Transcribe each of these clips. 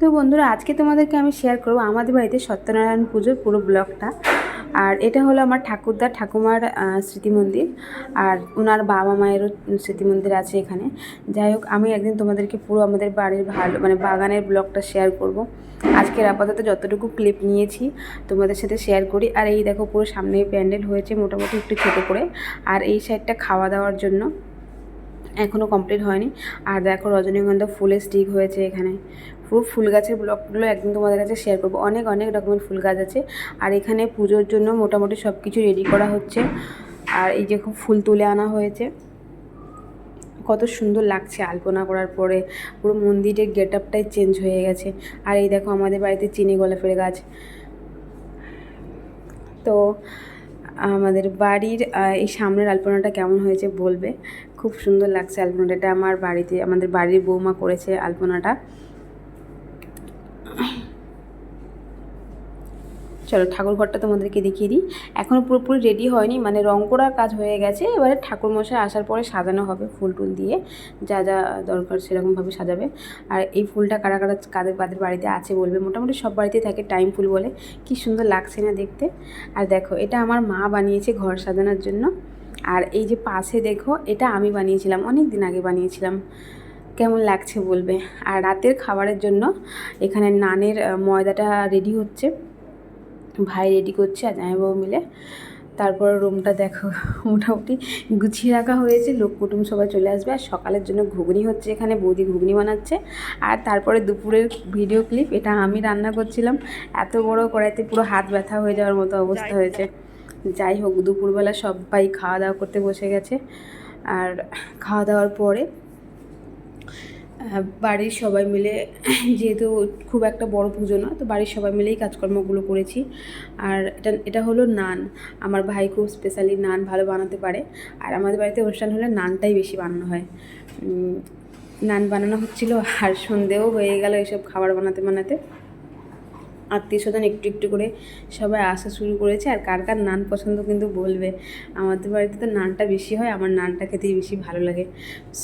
তো বন্ধুরা, আজকে তোমাদেরকে আমি শেয়ার করব আমাদের বাড়িতে সত্যনারায়ণ পুজোর পুরো ব্লগটা আর এটা হলো আমার ঠাকুরদা, ঠাকুমার স্মৃতি মন্দির আর ওনার বাবা মায়েরও স্মৃতি মন্দির আছে এখানে। যাই হোক, আমি একদিন তোমাদেরকে পুরো আমাদের বাড়ির ভালো মানে বাগানের ব্লগটা শেয়ার করব। আজকের আপাতত যতটুকু ক্লিপ নিয়েছি, তোমাদের সাথে শেয়ার করি। আর এই দেখো, পুরো সামনে প্যান্ডেল হয়েছে, মোটামুটি একটু ছোটো করে। আর এই সাইডটা খাওয়া দাওয়ার জন্য এখনও কমপ্লিট হয়নি। আর দেখো, রজনীগন্ধা ফুলের স্টিক হয়েছে এখানে। পুরো ফুল গাছের ব্লকগুলো একদিন তোমাদের কাছে শেয়ার করব। অনেক অনেক রকমের ফুল গাছ আছে। আর এখানে পুজোর জন্য মোটামুটি সব কিছু রেডি করা হচ্ছে। আর এই যে খুব ফুল তুলে আনা হয়েছে। কত সুন্দর লাগছে আলপনা করার পরে। পুরো মন্দিরের গেট আপটাই চেঞ্জ হয়ে গেছে। আর এই দেখো আমাদের বাড়িতে চিনি গোলাপের গাছ। তো আমাদের বাড়ির এই সামনের আলপনাটা কেমন হয়েছে বলবে? খুব সুন্দর লাগছে আলপনাটা। এটা আমার বাড়িতে, আমাদের বাড়ির বৌমা করেছে আলপনাটা। চলো ঠাকুর ঘরটা তোমাদেরকে দেখিয়ে দিই। এখনও পুরোপুরি রেডি হয়নি মানে রং করার কাজ হয়ে গেছে। এবারে ঠাকুর মশাই আসার পরে সাজানো হবে ফুল টুল দিয়ে। যা যা দরকার সেরকমভাবে সাজাবে। আর এই ফুলটা কারা কারা কাদের কাদের বাড়িতে আছে বলবে? মোটামুটি সব বাড়িতেই থাকে টাইম ফুল বলে। কি সুন্দর লাগছে না দেখতে। আর দেখো, এটা আমার মা বানিয়েছে ঘর সাজানোর জন্য। আর এই যে পাশে দেখো, এটা আমি বানিয়েছিলাম অনেক দিন আগে বানিয়েছিলাম। কেমন লাগছে বলবে? আর রাতের খাবারের জন্য এখানে নানের ময়দাটা রেডি হচ্ছে। ভাই রেডি করছে আর জামাইবাবু মিলে। তারপর রুমটা দেখো মোটামুটি গুছিয়ে রাখা হয়েছে। লোক কুটুম সবাই চলে আসবে। আর সকালের জন্য ঘুগনি হচ্ছে এখানে বৌদি ঘুগনি বানাচ্ছে। আর তারপরে দুপুরের ভিডিও ক্লিপ এটা আমি রান্না করছিলাম। এত বড় কড়াইতে পুরো হাত ব্যথা হয়ে যাওয়ার মতো অবস্থা হয়েছে। যাই হোক দুপুরবেলা সবাই খাওয়া দাওয়া করতে বসে গেছে। আর খাওয়া দাওয়ার পরে বাড়ির সবাই মিলে, যেহেতু খুব একটা বড় পুজো না, তো বাড়ির সবাই মিলেই কাজকর্মগুলো করেছি। আর এটা এটা হলো নান। আমার ভাই খুব স্পেশালি নান ভালো বানাতে পারে। আর আমাদের বাড়িতে অনুষ্ঠান হলে নানটাই বেশি বানানো হয়। নান বানানো হচ্ছিল আর সন্ধেও হয়ে গেল এসব খাবার বানাতে বানাতে। আত্মীয় স্বজন একটু একটু করে সবাই আসা শুরু করেছে, আর কার কার নান পছন্দ কিন্তু বলবে। আমাদের বাড়িতে তো নানটা বেশি হয়, আমার নানটা খেতেই বেশি ভালো লাগে।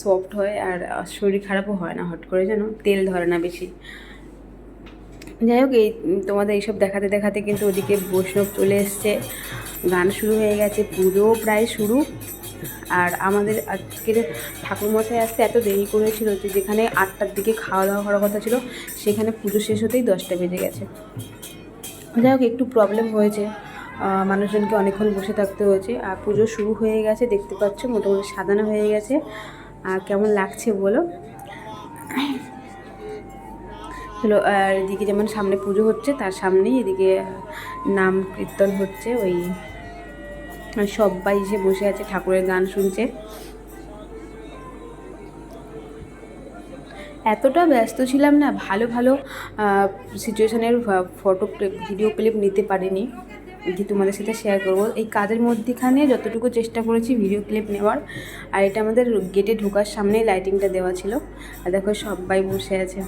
সফট হয়, আর শরীর খারাপও হয় না হট করে যেন, তেল ধরে না বেশি। যাই হোক এই, তোমাদের এইসব দেখাতে দেখাতে কিন্তু ওদিকে বৈষ্ণব চলে এসছে। গান শুরু হয়ে গেছে, পুজোও প্রায় শুরু। আর আমাদের আজকের ঠাকুরমশাই আসতে এত দেরি করেছিল যে যেখানে আটটার দিকে খাওয়া দাওয়া করার কথা ছিল, সেখানে পুজো শেষ হতেই দশটা বেজে গেছে। যাই হোক, একটু প্রবলেম হয়েছে। মানুষজনকে অনেকক্ষণ বসে থাকতে হয়েছে। আর পুজো শুরু হয়ে গেছে, দেখতে পাচ্ছ মোটামুটি সাজানো হয়ে গেছে। আর কেমন লাগছে বলো? হলো, আর এদিকে যেমন সামনে পুজো হচ্ছে, তার সামনেই এদিকে নাম কীর্তন হচ্ছে, ওই সবাই এসে বসে আছে, ঠাকুরের গান শুনছে। এতটা ব্যস্ত ছিলাম না, ভালো ভালো সিচুয়েশনের ফটো ভিডিও ক্লিপ নিতে পারিনি। যে তোমাদের সাথে শেয়ার করব। এই কাজের মধ্যেখানে যতটুকু চেষ্টা করেছি ভিডিও ক্লিপ নেওয়ার, আর এটা আমাদের গেটে ঢোকার সামনেই লাইটিংটা দেওয়া ছিল। আর দেখো সবাই বসে আছে।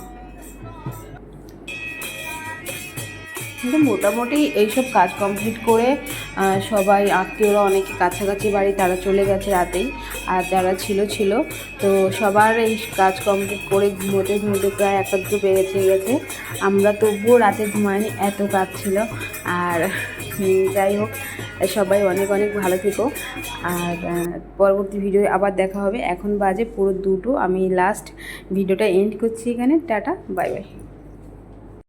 কিন্তু মোটামুটি এইসব কাজ কমপ্লিট করে সবাই আত্মীয়রা অনেকে কাছাকাছি বাড়ি, তারা চলে গেছে রাতেই, আর যারা ছিল ছিল। তো সবার এই কাজ কমপ্লিট করে ঘুমোতে ঘুমোতে প্রায় একটা দুটো বেড়েছে, গেছে। আমরা তবুও রাতে ঘুমাইনি, এত কাজ ছিল। আর যাই হোক, সবাই অনেক অনেক ভালো থেকো। আর পরবর্তী ভিডিও আবার দেখা হবে। এখন বাজে পুরো দুটো। আমি লাস্ট ভিডিওটা এন্ড করছি এখানে। Tata bye bye